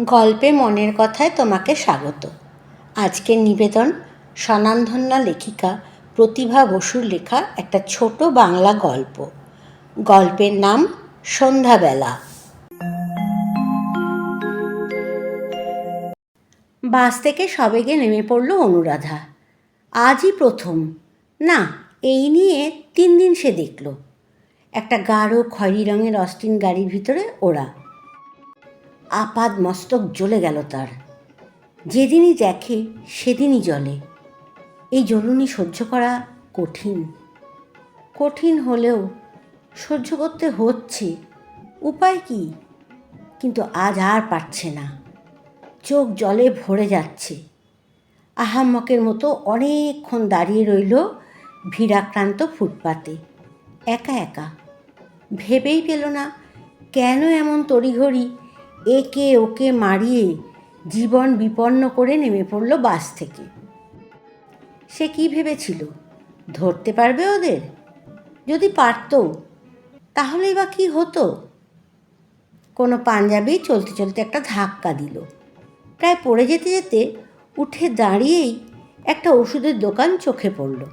গল্পে মনের কথায় তোমাকে স্বাগত। আজকের নিবেদন স্বনামধন্যা লেখিকা প্রতিভা বসুর লেখা একটা ছোট বাংলা গল্প। গল্পের নাম সন্ধ্যাবেলা। বাস থেকে সবেগে নেমে পড়ল অনুরাধা। আজই প্রথম। না, এই নিয়ে তিন দিন সে দেখল। একটা গাঢ় খয়রি রঙের অস্টিন গাড়ির ভিতরে ওরা। আপাদ মস্তক জ্বলে গেল তার। যেদিনই দেখে, সেদিনই জ্বলে। এই জ্বলুনি সহ্য করা কঠিন। কঠিন হলেও সহ্য করতে হচ্ছে। উপায় কি? কিন্তু আজ আর পারছে না। চোখ জলে ভরে যাচ্ছে। আহাম্মকের মতো অনেকক্ষণ দাঁড়িয়ে রইল ভিড়াক্রান্ত ফুটপাতে। একা একা। ভেবেই পেল না, কেন এমন তড়িঘড়ি একে ওকে মারিয়ে জীবন বিপন্ন করে নেমে পড়ল বাস থেকে। সে কি ভেবেছিল? ধরতে পারবে ওদের? যদি পারত, তাহলেই বা কি হতো? কোনো পাঞ্জাবি চলতে চলতে একটা ধাক্কা দিল। প্রায় পড়ে যেতে যেতে উঠে দাঁড়িয়েই একটা ওষুধের দোকান চোখে পড়ল।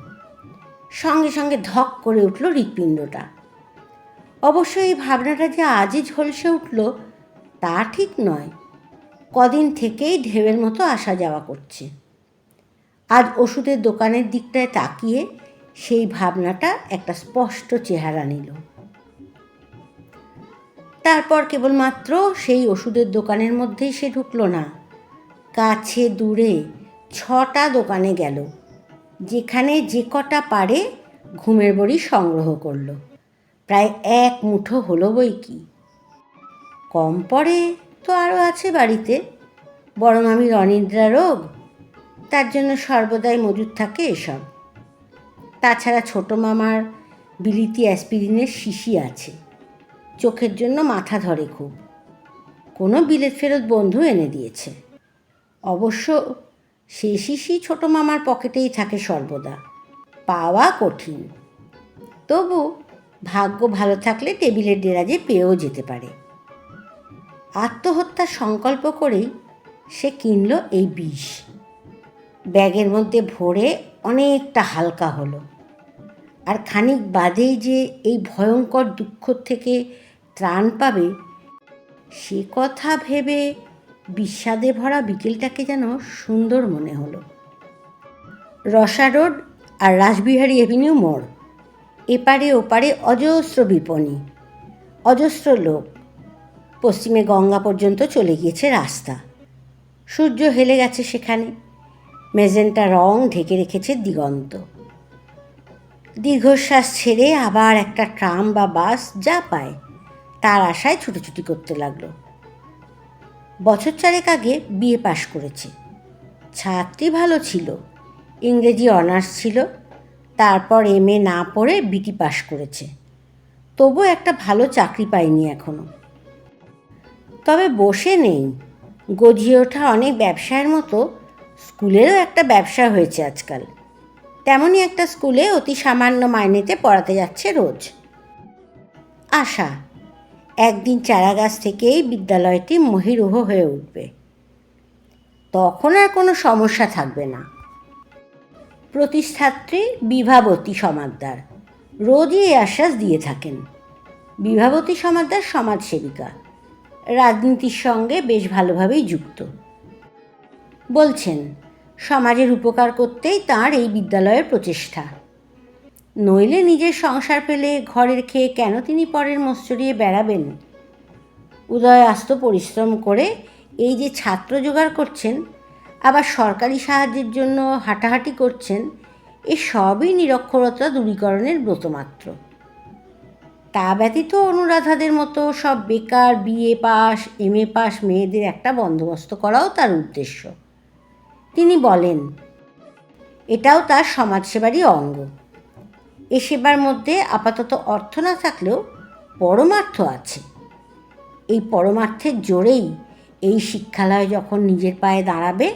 সঙ্গে সঙ্গে ধক করে উঠল হৃৎপিণ্ডটা। অবশ্য এই ভাবনাটা যে আজই ঝলসে উঠল তা ঠিক নয়। কদিন থেকেই ঢেউয়ের মতো আসা যাওয়া করছে। আজ ওষুধের দোকানের দিকটায় তাকিয়ে সেই ভাবনাটা একটা স্পষ্ট চেহারা নিল। তারপর কেবলমাত্র সেই ওষুধের দোকানের মধ্যেই সে ঢুকলো না। কাছে দূরে ছটা দোকানে গেল, যেখানে যে কটা পারে ঘুমের বড়ি সংগ্রহ করল। প্রায় এক মুঠো হলো বই কি। কম পড়ে তো আরও আছে বাড়িতে। বরং আমি অনিদ্রা রোগ, তার জন্য সর্বদাই মজুদ থাকে এসব। তাছাড়া ছোটো মামার বিলিতি অ্যাসপিরিনের শিশি আছে। চোখের জন্য মাথা ধরে খুব। কোনো বিলেত ফেরত বন্ধু এনে দিয়েছে। অবশ্য সে শিশি ছোটো মামার পকেটেই থাকে সর্বদা। পাওয়া কঠিন। তবু ভাগ্য ভালো থাকলে টেবিলের ডেরাজে পেয়েও যেতে পারে। আত্মহত্যার সংকল্প করেই সে কিনল এই বিষ। ব্যাগের মধ্যে ভরে অনেকটা হালকা হলো। আর খানিক বাদেই যে এই ভয়ঙ্কর দুঃখ থেকে ত্রাণ পাবে, সে কথা ভেবে বিস্বাদে ভরা বিকেলটাকে যেন সুন্দর মনে হলো। রসা রোড আর রাসবিহারী এভিনিউ মোড়, এপারে ওপারে অজস্র বিপণী, অজস্র লোক। পশ্চিমে গঙ্গা পর্যন্ত চলে গিয়েছে রাস্তা। সূর্য হেলে গেছে সেখানে। মেজেন্টা রং ঢেকে রেখেছে দিগন্ত। দীর্ঘশ্বাস ছেড়ে আবার একটা ট্রাম বা বাস যা পায়, তার আশায় ছুটোছুটি করতে লাগল। বছর চারেক আগে বিএ পাশ করেছে। ছাত্রী ভালো ছিল, ইংরেজি অনার্স ছিল, তারপর এম এ না পড়ে বিটি পাশ করেছে। তবু একটা ভালো চাকরি পায়নি এখনও তবে বসে নেই। গজিয়ে ওঠা অনেক ব্যবসায়ের মতো স্কুলেরও একটা ব্যবসা হয়েছে আজকাল। তেমনই একটা স্কুলে অতি সামান্য মাইনেতে পড়াতে যাচ্ছে রোজ। আশা, একদিন চারাগাছ থেকেই বিদ্যালয়টি মহিরুহ হয়ে উঠবে। তখন আর কোনো সমস্যা থাকবে না। প্রতিষ্ঠাত্রী বিভাবতী সমাদ্দার রোজই এই আশ্বাস দিয়ে থাকেন। বিভাবতী সমাদ্দার সমাজসেবিকা। রাজনীতির সঙ্গে বেশ ভালোভাবেই যুক্ত। বলছেন, সমাজের উপকার করতেই তার এই বিদ্যালয়ের প্রচেষ্টা। নইলে নিজের সংসার পেলে ঘরের খেয়ে কেন তিনি পরের মশ্চরিয়ে বেড়াবেন? উদয় আস্ত পরিশ্রম করে এই যে ছাত্র জোগাড় করছেন, আবার সরকারি সাহায্যের জন্য হাঁটাহাঁটি করছেন, এ সবই নিরক্ষরতা দূরীকরণের ব্রতমাত্র। তা ব্যতীত অনুরাধাদের মতো সব বেকার, BA pass M A pass মেয়েদের একটা বন্দোবস্ত করাও তার উদ্দেশ্য। তিনি বলেন, এটাও তার সমাজসেবারই অঙ্গ। এ সেবার মধ্যে আপাতত অর্থ না থাকলেও পরমার্থ আছে। এই পরমার্থের জোরেই এই শিক্ষালয় যখন নিজের পায়ে দাঁড়াবে,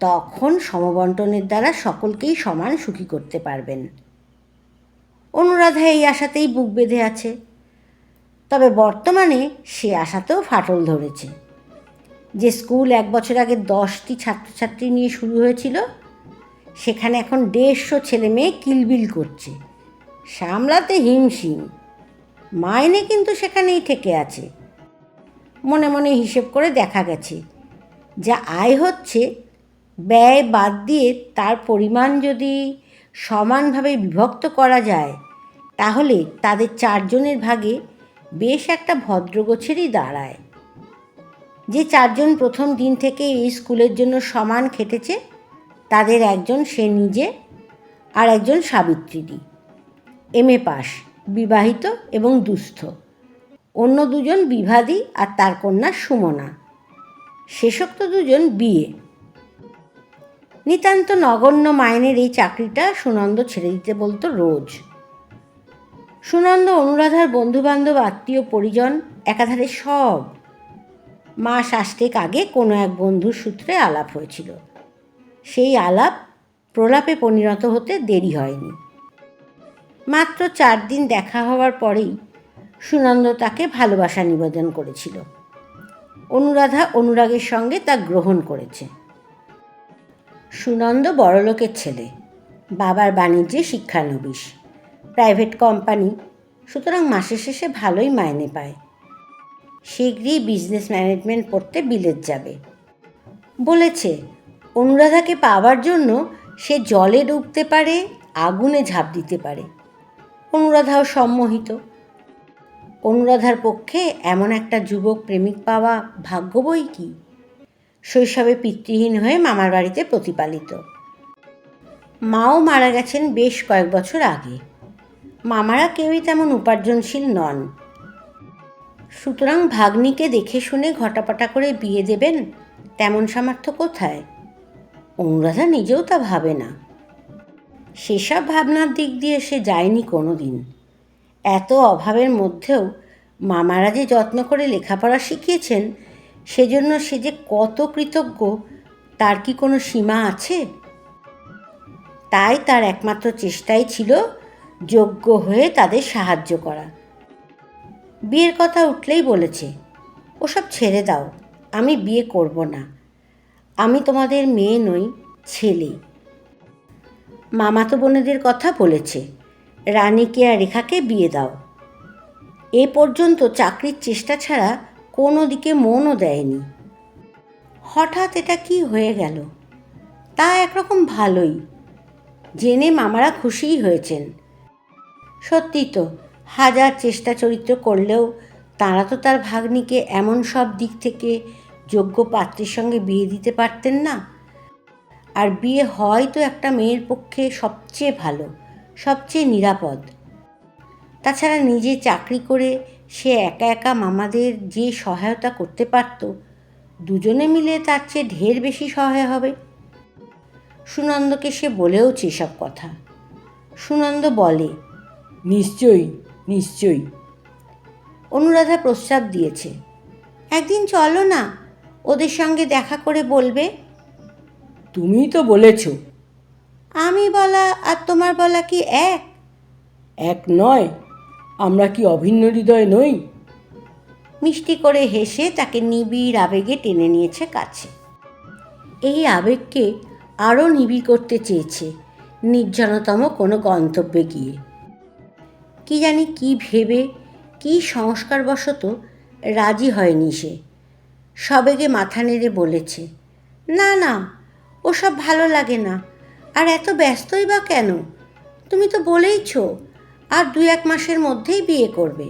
তখন সমবন্টনের দ্বারা সকলকেই সমান সুখী করতে পারবেন। অনুরাধা এই আশাতেই বুক বেঁধে আছে। তবে বর্তমানে সে আশাতেও ফাটল ধরেছে। যে স্কুল এক বছর আগে দশটি ছাত্রছাত্রী নিয়ে শুরু হয়েছিল, সেখানে এখন দেড়শো ছেলে মেয়ে কিলবিল করছে। সামলাতে হিমশিম। মাইনে কিন্তু সেখানেই ঠেকে আছে। মনে মনে হিসেব করে দেখা গেছে, যা আয় হচ্ছে, ব্যয় বাদ দিয়ে তার পরিমাণ যদি সমানভাবে বিভক্ত করা যায়, তাহলে তাদের চারজনের ভাগে বেশ একটা ভদ্রগোছেরই দাঁড়ায়। যে চারজন প্রথম দিন থেকে এই স্কুলের জন্য সমান খেটেছে, তাদের একজন সে নিজে আর একজন সাবিত্রীদি। এম এ পাস বিবাহিত এবং দুস্থ। অন্য দুজন বিভাদী আর তার কন্যা সুমনা। শেষোক্ত দুজন বিয়ে নিতান্ত নগণ্য মাইনের এই চাকরিটা সুনন্দ ছেড়ে দিতে বলতো রোজ। সুনন্দ, অনুরাধার বন্ধুবান্ধব, আত্মীয়, পরিজন, একাধারে সব মাস আষ্টেক আগে কোনো এক বন্ধুর সূত্রে আলাপ হয়েছিল। সেই আলাপ প্রলাপে পরিণত হতে দেরি হয়নি। মাত্র চার দিন দেখা হওয়ার পরেই সুনন্দ তাকে ভালোবাসা নিবেদন করেছিল। অনুরাধা অনুরাগের সঙ্গে তা গ্রহণ করেছে। সুনন্দ বড়লোকের ছেলে। বাবার বাণিজ্যে শিক্ষানবিশ। Private company. সুতরাং মাসের শেষে ভালোই মাইনে পায়। শীঘ্রই বিজনেস ম্যানেজমেন্ট পড়তে বিলেত যাবে। বলেছে, অনুরাধাকে পাওয়ার জন্য সে জলে ডুবতে পারে, আগুনে ঝাঁপ দিতে পারে। অনুরাধাও সম্মোহিত। অনুরাধার পক্ষে এমন একটা যুবক প্রেমিক পাওয়া ভাগ্য বই কি? শৈশবে পিতৃহীন হয়ে মামার বাড়িতে প্রতিপালিত। মাও মারা গেছেন বেশ কয়েক বছর আগে। মামারা কেউই তেমন উপার্জনশীল নন। সুতরাং ভাগ্নিকে দেখে শুনে ঘটাপটা করে বিয়ে দেবেন তেমন সামর্থ্য কোথায়? অনুরাধা নিজেও তা ভাবে না। সেসব ভাবনার দিক দিয়ে সে যায়নি কোনো দিন এত অভাবের মধ্যেও মামারা যে যত্ন করে লেখাপড়া শিখিয়েছেন সেজন্য সে যে কত কৃতজ্ঞ, তার কি কোনো সীমা আছে? তাই তার একমাত্র চেষ্টাই ছিল যোগ্য হয়ে তাদের সাহায্য করা। বিয়ের কথা উঠলেই বলেছে, ওসব ছেড়ে দাও, আমি বিয়ে করব না। আমি তোমাদের মেয়ে নই, ছেলে। মামাতো বোনেদের কথা বলেছে, রানীকে আর রেখাকে বিয়ে দাও। এ পর্যন্ত চাকরির চেষ্টা ছাড়া কোনো দিকে মনও দেয়নি। হঠাৎ এটা কি হয়ে গেল? তা একরকম ভালোই। জেনে মামারা খুশিই হয়েছেন। সত্যি তো, হাজার চেষ্টা চরিত্র করলেও তারা তো তার ভাগ্নিকে এমন সব দিক থেকে যোগ্য পাত্রের সঙ্গে বিয়ে দিতে পারতেন না। আর বিয়ে হয় তো একটা মেয়ের পক্ষে সবচেয়ে ভালো, সবচেয়ে নিরাপদ। তাছাড়া নিজে চাকরি করে সে একা একা মামাদের যে সহায়তা করতে পারত দুজনে মিলে তার চেয়ে ঢের বেশি সহায় হবে। সুনন্দকে সে বলেওছে সব কথা। সুনন্দ বলে নিশ্চয়ই নিশ্চয়ই। অনুরাধা প্রস্তাব দিয়েছে। একদিন চলো না ওদের সঙ্গে দেখা করে বলবে। তুমিই তো বলেছ। আমি বলা আর তোমার বলা কি এক? এক নয় আমরা কি অভিন্ন হৃদয় নই? মিষ্টি করে হেসে তাকে নিবিড় আবেগে টেনে নিয়েছে কাছে। এই আবেগকে আরও নিবিড় করতে চেয়েছে নির্জনতম কোনো গন্তব্যে গিয়ে। কি জানি কি ভেবে, কি সংস্কারবশত রাজি হয়নি সে। সবেগে মাথা নেড়ে বলেছে, না না, ওসব ভালো লাগে না। আর এত ব্যস্তই বা কেন? তুমি তো বলেইছ আর দু এক মাসের মধ্যেই বিয়ে করবে।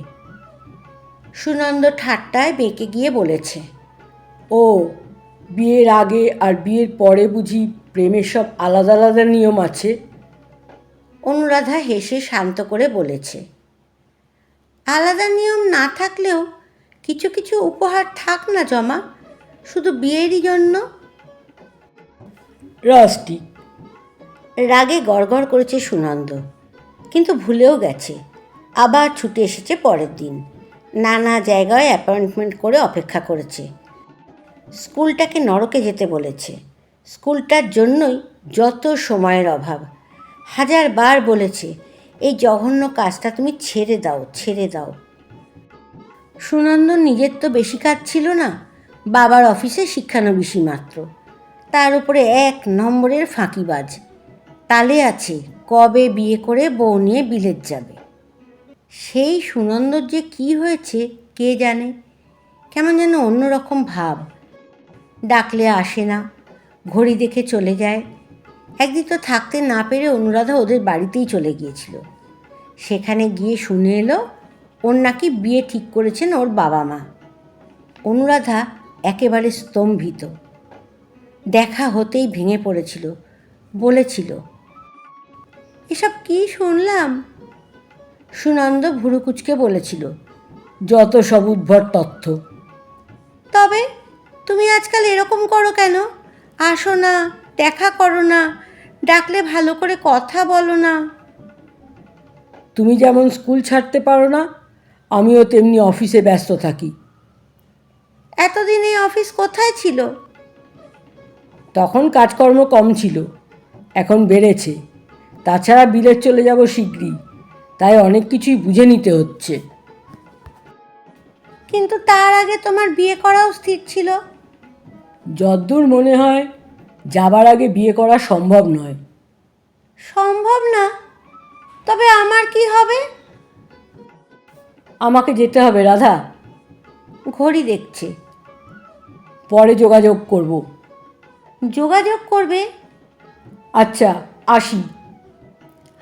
সুনন্দ ঠাট্টায় বেঁকে গিয়ে বলেছে ও বিয়ের আগে আর বিয়ের পরে বুঝি প্রেমের সব আলাদা আলাদা নিয়ম আছে? অনুরাধা হেসে শান্ত করে বলেছে আলাদা নিয়ম না থাকলেও কিছু কিছু উপহার থাক না জমা শুধু বিয়েরই জন্য। রাস্টি রাগে গড়গড় করেছে সুনন্দ কিন্তু ভুলেও গেছে। আবার ছুটে এসেছে পরের দিন। নানা জায়গায় অ্যাপয়েন্টমেন্ট করে অপেক্ষা করেছে। স্কুলটাকে নরকে যেতে বলেছে। স্কুলটার জন্যই যত সময়ের অভাব। হাজার বার বলেছে, এই জঘন্য কাজটা তুমি ছেড়ে দাও ছেড়ে দাও। সুনন্দ নিজের তো বেশি কাজ ছিল না, বাবার অফিসে শিক্ষানবিশি মাত্র। তার উপরে এক নম্বরের ফাঁকিবাজ। তালে আছে, কবে বিয়ে করে বউ নিয়ে বিলেত যাবে। সেই সুনন্দর যে কি হয়েছে, কে জানে? কেমন যেন অন্যরকম ভাব। ডাকলে আসে না, ঘড়ি দেখে চলে যায়। একদিন তো থাকতে না পেরে অনুরাধা ওদের বাড়িতেই চলে গিয়েছিল। সেখানে গিয়ে শুনে এলো, ওর নাকি বিয়ে ঠিক করেছেন ওর বাবা মা। অনুরাধা একেবারে স্তম্ভিত। দেখা হতেই ভেঙে পড়েছিল, বলেছিল এসব কি শুনলাম? সুনন্দ ভুরুকুচকে বলেছিল যত সব উদ্ভট তথ্য। তবে তুমি আজকাল এরকম করো কেন? আসো না দেখা করো না ডাকলে ভালো করে কথা বলো না। তুমি যেমন স্কুল ছাড়তে পারো না আমিও তেমনি অফিসে ব্যস্ত থাকি। এতদিন এই অফিস কোথায় ছিল? তখন কাজকর্ম কম ছিল এখন বেড়েছে। তাছাড়া বিলেত চলে যাব শীঘ্রই তাই অনেক কিছুই বুঝে নিতে হচ্ছে। কিন্তু তার আগে তোমার বিয়ে করাও স্থির ছিল। যদ্দূর মনে হয় যাবার আগে বিয়ে করা সম্ভব নয়। সম্ভব না? তবে আমার কি হবে? আমাকে যেতে হবে রাধা। ঘড়ি দেখছে। পরে যোগাযোগ করব। যোগাযোগ করবে? আচ্ছা আসি।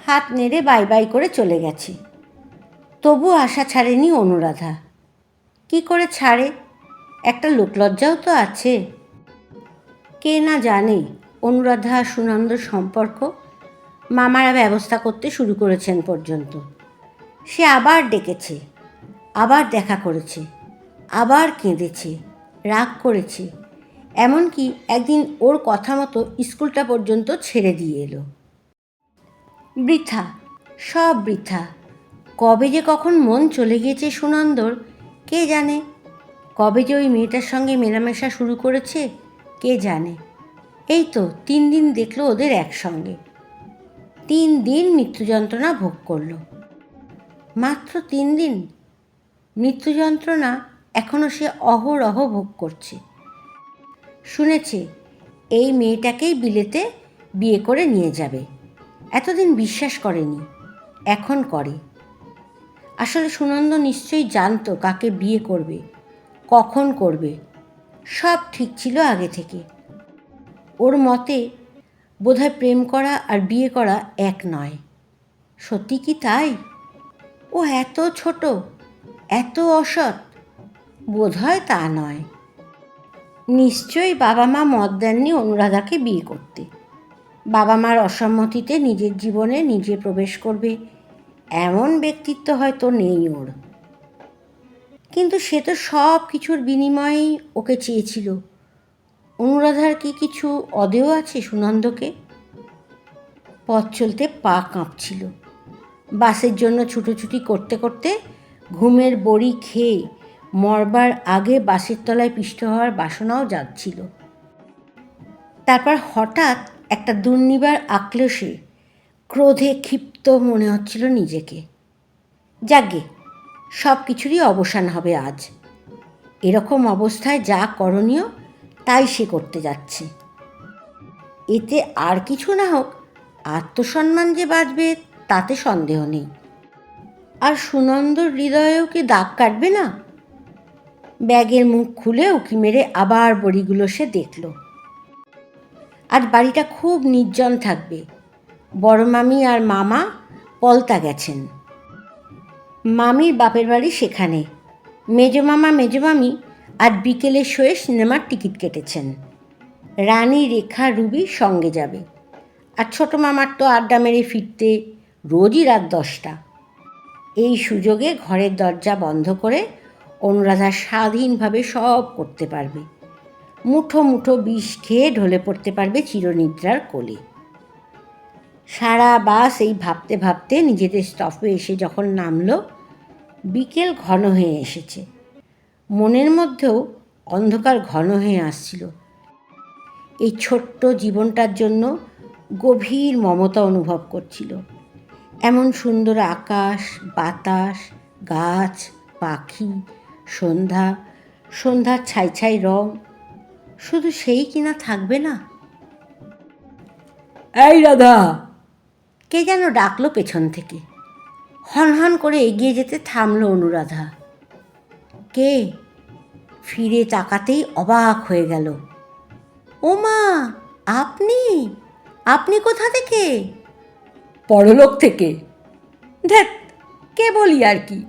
হাত নেড়ে বাই বাই করে চলে গেছে। তবু আশা ছাড়েনি অনুরাধা। কি করে ছাড়ে? একটা লোকলজ্জাও তো আছে। কে না জানে অনুরাধা সুনন্দর সম্পর্ক মামারা ব্যবস্থা করতে শুরু করেছেন পর্যন্ত। সে আবার ডেকেছে, আবার দেখা করেছে, আবার কেঁদেছে, রাগ করেছে, এমনকি একদিন ওর কথা মতো স্কুলটা পর্যন্ত ছেড়ে দিয়ে এলো। বৃথা, সব বৃথা। কবে যে কখন মন চলে গিয়েছে সুনন্দর, কে জানে? কবে যে ওই মেয়েটার সঙ্গে মেলামেশা শুরু করেছে, কে জানে? এই তো তিন দিন দেখল ওদের একসঙ্গে। তিন দিন মৃত্যু যন্ত্রণা ভোগ করল। মাত্র তিন দিন? মৃত্যু যন্ত্রণা এখনও সে অহরহ ভোগ করছে। শুনেছে, এই মেয়েটাকেই বিলেতে বিয়ে করে নিয়ে যাবে। এতদিন বিশ্বাস করেনি, এখন করে। আসলে সুনন্দ নিশ্চয়ই জানতো কাকে বিয়ে করবে, কখন করবে, সব ঠিক ছিল আগে থেকে। ওর মতে বোধহয় প্রেম করা আর বিয়ে করা এক নয়। সত্যি কি তাই? ও এত ছোট, এত অসৎ, বোধহয় তা নয়। নিশ্চয়ই বাবা মা মত দেননি অনুরাধাকে বিয়ে করতে। বাবা মার অসম্মতিতে নিজের জীবনে নিজে প্রবেশ করবে। এমন ব্যক্তিত্ব হয়তো নেই ওর। কিন্তু সে তো সব কিছুর বিনিময়েই ওকে চেয়েছিল। অনুরাধার কি কিছু অদেয় আছে সুনন্দকে? পথ চলতে পা কাঁপছিল। বাসের জন্য ছুটোছুটি করতে করতে ঘুমের বড়ি খেয়ে মরবার আগে বাসের তলায় পিষ্ট হওয়ার বাসনাও যাচ্ছিল তারপর হঠাৎ একটা দুর্নিবার আক্লেশে ক্রোধে ক্ষিপ্ত মনে হচ্ছিল নিজেকে। যাগে সব কিছুরই অবসান হবে আজ। এরকম অবস্থায় যা করণীয়, তাই সে করতে যাচ্ছে। এতে আর কিছু না হোক, আত্মসম্মান যে বাঁচবে, তাতে সন্দেহ নেই। আর সুনন্দর হৃদয়েও কি দাগ কাটবে না? ব্যাগের মুখ খুলে উকি মেরে আবার বড়িগুলো সে দেখল। আজ বাড়িটা খুব নির্জন থাকবে। বড় মামি আর মামা পলতা গেছেন। মামির বাপের বাড়ি সেখানে। মেজো মামা, মেজো মামি আজ বিকেলের শোয়ে সিনেমার টিকিট কেটেছেন। রানী, রেখা, রুবি সঙ্গে যাবে। আর ছোটো মামার তো আড্ডা মেরে ফিরতে রোজই রাত দশটা। এই সুযোগে ঘরের দরজা বন্ধ করে অনুরাধা স্বাধীনভাবে সব করতে পারবে। মুঠো মুঠো বিষ খেয়ে ঢলে পড়তে পারবে চিরনিদ্রার কোলে। সারা বাস এই ভাবতে ভাবতে নিজেদের স্টপে এসে যখন নামলো, বিকেল ঘন হয়ে এসেছে। মনের মধ্যেও অন্ধকার ঘন হয়ে আসছিল। এই ছোট্ট জীবনটার জন্য গভীর মমতা অনুভব করছিল। এমন সুন্দর আকাশ, বাতাস, গাছ, পাখি, সন্ধ্যা, সন্ধ্যার ছাই ছাই রং শুধু সেই কিনা থাকবে না? এই রাধা! কে যেন ডাকলো পেছন থেকে। হনহন করে এগিয়ে যেতে থামলো অনুরাধা। কে? ফিরে তাকাতেই অবাক হয়ে গেল। ওমা আপনি? আপনি কোথা থেকে? পরলোক থেকে। ধ্যাত কে বলি আর কি?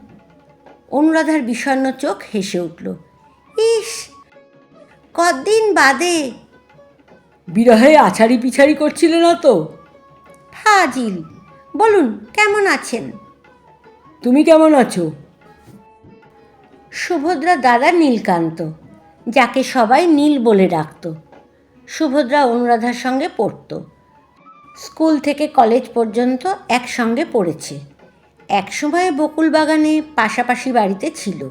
অনুরাধার বিষণ্ণ চোখ হেসে উঠল। ইস কদিন বাদে? বিরহে আছাড়ি পিছাড়ি করছিলে না তো? ফাজিল। বলুন কেমন আছেন? তুমি কেমন আছো? সুভদ্রা দাদা নীলকান্ত যাকে সবাই নীল বলে ডাকত। সুভদ্রা অনুরাধার সঙ্গে পড়তো। স্কুল থেকে কলেজ পর্যন্ত একসঙ্গে পড়েছে। একসময় বকুল বাগানে পাশাপাশি বাড়িতে ছিল।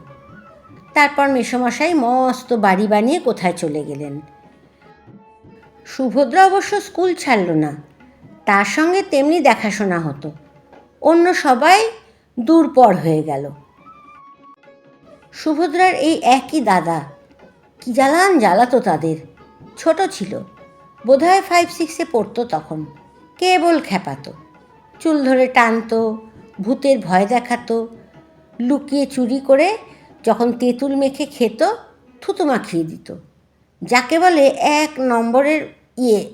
তারপর মেসমশাই মস্ত বাড়ি বানিয়ে কোথায় চলে গেলেন। সুভদ্রা অবশ্য স্কুল ছাড়ল না। তার সঙ্গে তেমনি দেখাশোনা হতো। অন্য সবাই দূর পর হয়ে গেল। সুভদ্রার এই একই দাদা, কি জ্বালান জ্বালাতো তাদের। ছোট ছিল। বোধহয় ফাইভ সিক্সে পড়তো তখন। কেবল খেপাতো চুল ধরে টানতো, ভূতের ভয় দেখাতো, লুকিয়ে চুরি করে যখন তেঁতুল মেখে খেত, থুতু মাখিয়ে দিত। যাকে বলে এক নম্বরের ইয়ে।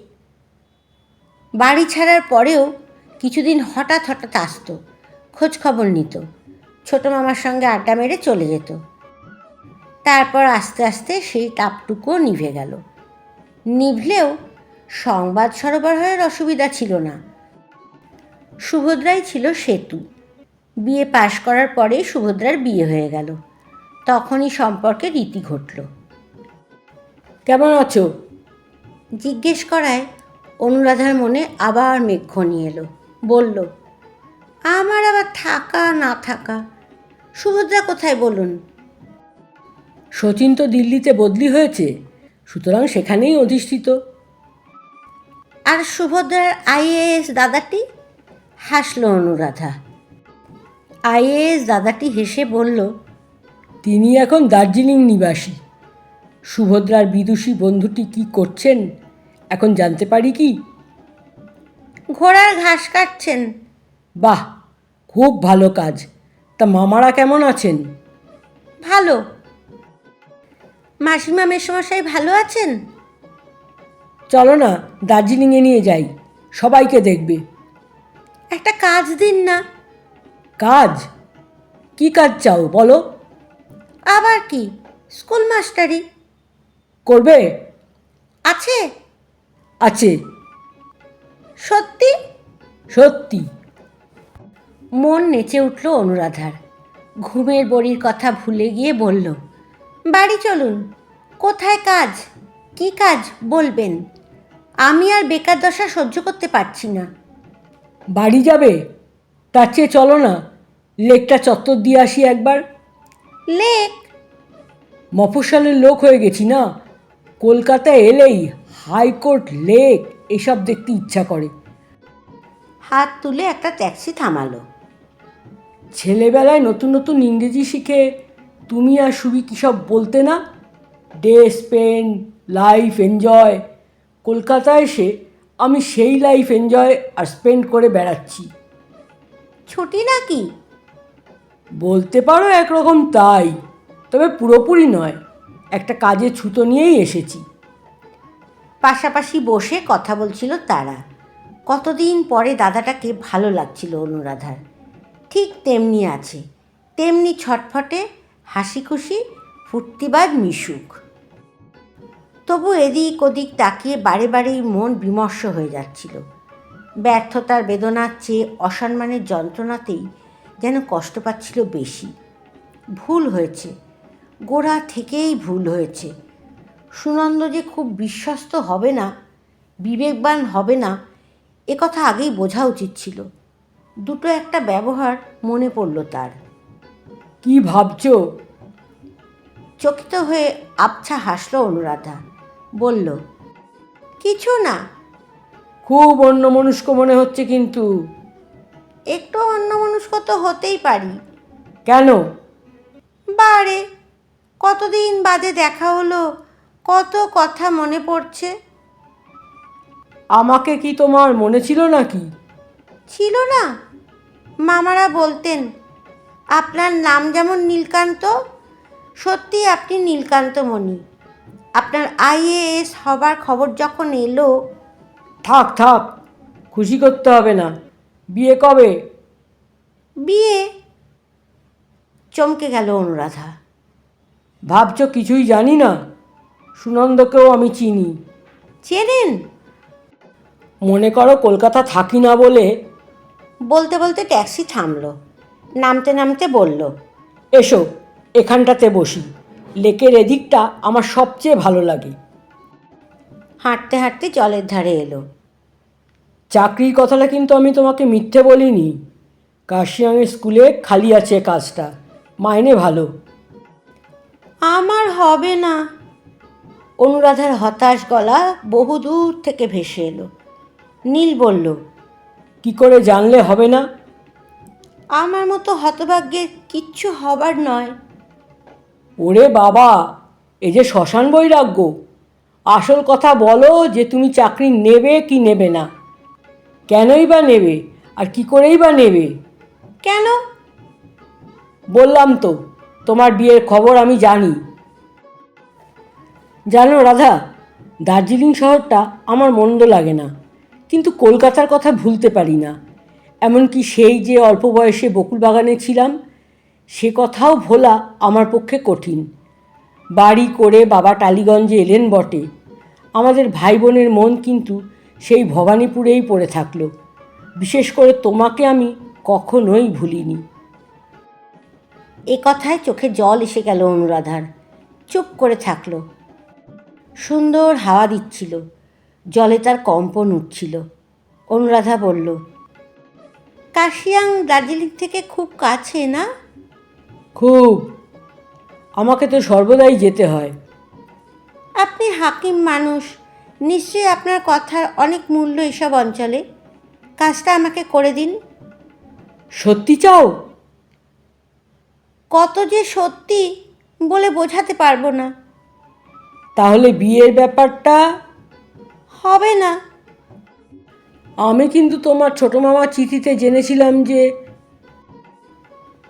বাড়ি ছাড়ার পরেও কিছুদিন হঠাৎ হঠাৎ আসতো, খোঁজ খবর নিত। ছোটো মামার সঙ্গে আড্ডা মেরে চলে যেত। তারপর আস্তে আস্তে সেই তাপটুকুও নিভে গেল। নিভলেও সংবাদ সরবরাহের অসুবিধা ছিল না। সুভদ্রাই ছিল সেতু। বিয়ে পাশ করার পরেই সুভদ্রার বিয়ে হয়ে গেল। তখনই সম্পর্কে রীতি ঘটল। কেমন আছো? জিজ্ঞেস করায় অনুরাধার মনে আবার মেঘ নিয়ে এলো। বলল আমার আবার থাকা না থাকা সুভদ্রা কোথায় বলুন? শচীন তো দিল্লিতে বদলি হয়েছে সুতরাং সেখানেই অধিষ্ঠিত। আর সুভদ্রার আইএএস দাদাটি? হাসল অনুরাধা। আইএএস দাদাটি হেসে বলল তিনি এখন দার্জিলিং নিবাসী। সুভদ্রার বিদুষী বন্ধুটি কি করছেন? এখন জানতে পারি কি? ঘোড়ার ঘাস কাটছেন। বাহ খুব ভালো কাজ। তা মামারা কেমন আছেন? ভালো। মাসিমা মেসমশাই ভালো আছেন? চলো না দার্জিলিংয়ে নিয়ে যাই। সবাইকে দেখবে। একটা কাজ দিন না। কাজ? কি কাজ চাও বলো? আবার কি? স্কুল মাস্টারি। করবে? আছে। আছে। সত্যি? সত্যি। মন নেচে উঠল অনুরাধার। ঘুমের বড়ির কথা ভুলে গিয়ে বলল বাড়ি চলুন। কোথায় কাজ? কি কাজ? বলবেন। আমি আর বেকার দশা সহ্য করতে পারছি না। বাড়ি যাবে? তার চেয়ে চলো না। লেকটা চত্বর দিয়ে আসি একবার। লেক। মফস্বলের লোক হয়ে গেছি না? কলকাতায় এলেই হাইকোর্ট লেক এসব দেখতে ইচ্ছা করে। হাত তুলে একটা ট্যাক্সি থামালো। ছেলেবেলায় নতুন নতুন ইংরেজি শিখে তুমি আর সুবি কী সব বলতে না? Day spend life enjoy. কলকাতায় এসে আমি সেই লাইফ এনজয় আর স্পেন্ড করে বেড়াচ্ছি। ছুটি নাকি? বলতে পারো একরকম তাই, তবে পুরোপুরি নয়, একটা কাজে ছুতো নিয়েই এসেছি। পাশাপাশি বসে কথা বলছিল তারা। কতদিন পরে দাদাটাকে ভালো লাগছিল অনুরাধার। ঠিক তেমনি আছে, তেমনি ছটফটে হাসি খুশি ফুর্তিবাদ মিশুক। তবু এদিক ওদিক তাকিয়ে বারে বারেই মন বিমর্ষ হয়ে যাচ্ছিল। ব্যর্থতার বেদনার চেয়ে অসম্মানের যন্ত্রণাতেই যেন কষ্ট পাচ্ছিল বেশি। ভুল হয়েছে। গোড়া থেকেই ভুল হয়েছে। সুনন্দ যে খুব বিশ্বস্ত হবে না বিবেকবান হবে না এ কথা আগেই বোঝা উচিত ছিল। দুটো একটা ব্যবহার মনে পড়ল তার। কি ভাবছ? চকিত হয়ে আবছা হাসলো অনুরাধা। বলল কিছু না। খুব অন্যমনস্ক মনে হচ্ছে কিন্তু। একটু অন্যমনস্ক তো হতেই পারি। কেন? বারে কতদিন বাদে দেখা হলো কত কথা মনে পড়ছে? আমাকে কি তোমার মনে ছিল নাকি? ছিল না। মামারা বলতেন আপনার নাম যেমন নীলকান্ত সত্যি আপনি নীলকান্ত মণি আপনার আইএএস হবার খবর যখন এলো থাক থাক খুশি করতে হবে না। বিয়ে কবে? বিয়ে চমকে গেল অনুরাধা। ভাবছ কিছুই জানি না? সুনন্দকেও আমি চিনি। চেনেন? মনে করো কলকাতা থাকি না বলে বলতে বলতে ট্যাক্সি থামলো। নামতে নামতে বলল এসো এখানটাতে বসি। লেকের এদিকটা আমার সবচেয়ে ভালো লাগে। হাঁটতে হাঁটতে জলের ধারে এলো। চাকরির কথাটা কিন্তু আমি তোমাকে মিথ্যে বলিনি। কাশিয়াংয়ের স্কুলে খালি আছে কাজটা। মাইনে ভালো। আমার হবে না। অনুরাধার হতাশ গলা বহু দূর থেকে ভেসে এলো। নীল বলল কি করে জানলে হবে না? আমার মতো হতভাগ্যের কিচ্ছু হবার নয়। ওরে বাবা এ যে শ্মশান বৈরাগ্য আসল কথা বলো যে তুমি চাকরি নেবে কি নেবে না। কেনই বা নেবে? আর কি করেই বা নেবে? কেন? বললাম তো তোমার বিয়ের খবর আমি জানি। জানো রাধা দার্জিলিং শহরটা আমার মন্দ লাগে না। কিন্তু কলকাতার কথা ভুলতে পারি না। এমনকি সেই যে অল্প বয়সে বকুল বাগানে ছিলাম সে কথাও ভোলা আমার পক্ষে কঠিন। বাড়ি করে বাবা টালিগঞ্জে এলেন বটে। আমাদের ভাই বোনের মন কিন্তু সেই ভবানীপুরেই পড়ে থাকল। বিশেষ করে তোমাকে আমি কখনোই ভুলিনি। এ কথায় চোখে জল এসে গেল অনুরাধার। চুপ করে থাকল। সুন্দর হাওয়া দিচ্ছিল। জলে তার কম্পন উঠছিল। অনুরাধা বলল কাশিয়াং দার্জিলিং থেকে খুব কাছে না? খুব। আমাকে তো সর্বদাই যেতে হয়। আপনি হাকিম মানুষ। নিশ্চয়ই আপনার কথার অনেক মূল্য এসব অঞ্চলে। কাজটা আমাকে করে দিন। সত্যি চাও? কত যে সত্যি বলে বোঝাতে পারব না। তাহলে বিয়ের ব্যাপারটা? হবে না। আমি কিন্তু তোমার ছোটো মামার চিঠিতে জেনেছিলাম যে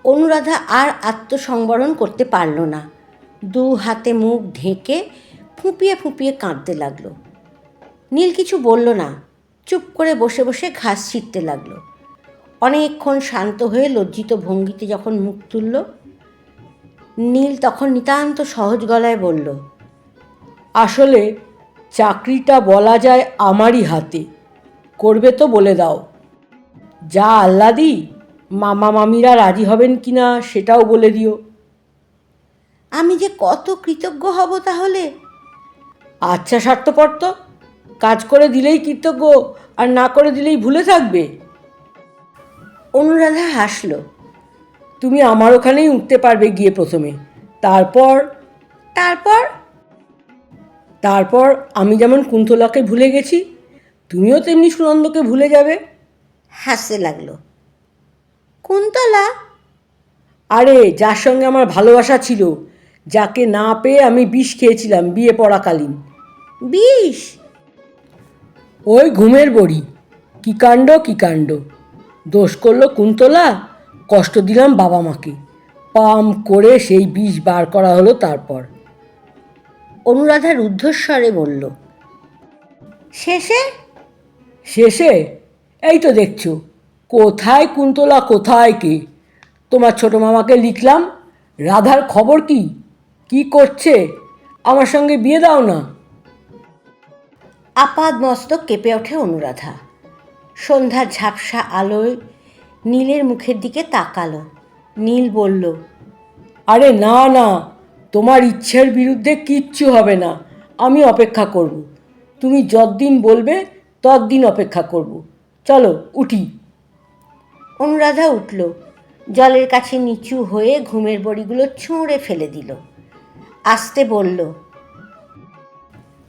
অনুরাধা আর আত্মসংবরণ করতে পারল না। দু হাতে মুখ ঢেকে ফুঁপিয়ে ফুঁপিয়ে কাঁদতে লাগল। নীল কিছু বলল না। চুপ করে বসে বসে ঘাস ছিঁড়তে লাগল। অনেকক্ষণ শান্ত হয়ে লজ্জিত ভঙ্গিতে যখন মুখ তুলল, নীল তখন নিতান্ত সহজ গলায় বলল, আসলে চাকরিটা বলা যায় আমারই হাতে। করবে তো বলে দাও। যা আল্লাদি মামা মামিরা রাজি হবেন কি না সেটাও বলে দিও। আমি যে কত কৃতজ্ঞ হব তাহলে? আচ্ছা স্বার্থপর তো। কাজ করে দিলেই কৃতজ্ঞ আর না করে দিলেই ভুলে থাকবে। অনুরাধা হাসল। তুমি আমার ওখানেই উঠতে পারবে গিয়ে প্রথমে। তারপর? তারপর? তারপর আমি যেমন কুন্তলাকে ভুলে গেছি, তুমিও তেমনি সুনন্দকে ভুলে যাবে। হাসতে লাগল। কুন্তলা? আরে, যার সঙ্গে আমার ভালোবাসা ছিল, যাকে না পেয়ে আমি বিষ খেয়েছিলাম বিয়ে পড়াকালীন। বিষ? ওই ঘুমের বড়ি। কী কাণ্ড কী কাণ্ড। দোষ করল কুন্তলা কষ্ট দিলাম বাবা মাকে। পাম করে সেই বিষ বার করা হলো তারপর। অনুরাধা রুদ্ধস্বরে বলল শেষে? শেষে? এই তো দেখছ কোথায় কুন্তলা কোথায় কে? তোমার ছোটো মামাকে লিখলাম রাধার খবর কি? কি করছে? আমার সঙ্গে বিয়ে দাও না। আপাদ মস্তক কেঁপে ওঠে অনুরাধা। সন্ধ্যার ঝাপসা আলোয় নীলের মুখের দিকে তাকালো। নীল বলল আরে না না তোমার ইচ্ছের বিরুদ্ধে কিচ্ছু হবে না আমি অপেক্ষা করব। তুমি যতদিন বলবে ততদিন অপেক্ষা করব। চলো উঠি। অনুরাধা উঠল জলের কাছে নিচু হয়ে ঘুমের বড়িগুলো ছুঁড়ে ফেলে দিল। আসতে বলল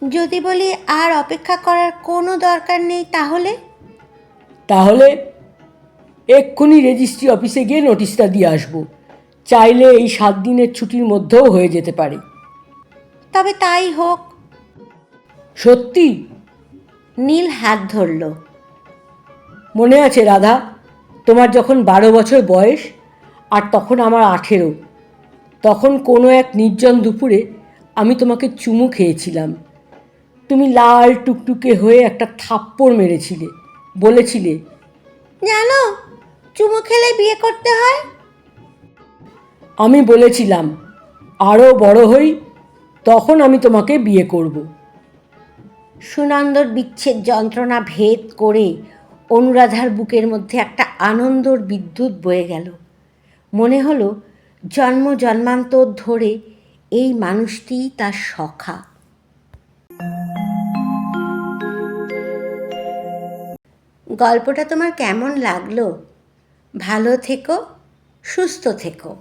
যদি বলি আর অপেক্ষা করার কোনো দরকার নেই তাহলে? তাহলে এক্ষুনি রেজিস্ট্রি অফিসে গিয়ে নোটিশটা দিয়ে আসব। চাইলে এই সাত দিনের ছুটির মধ্যেও হয়ে যেতে পারে। তবে তাই হোক। সত্যি? নীল হাত ধরল। মনে আছে রাধা তোমার যখন বারো বছর বয়স আর তখন আমার আঠেরো তখন কোনো এক নির্জন দুপুরে আমি তোমাকে চুমু খেয়েছিলাম। তুমি লাল টুকটুকে হয়ে একটা থাপ্পড় মেরেছিলে বলেছিলে। জানো চুমু খেলে বিয়ে করতে হয়? আমি বলেছিলাম আরও বড় হই তখন আমি তোমাকে বিয়ে করব। সুনন্দর বিচ্ছেদ যন্ত্রণা ভেদ করে অনুরাধার বুকের মধ্যে একটা আনন্দর বিদ্যুৎ বয়ে গেল। মনে হলো জন্ম জন্মান্তর ধরে এই মানুষটিই তার সখা। গল্পটা তোমার কেমন লাগল? ভালো থেকো সুস্থ থেকো।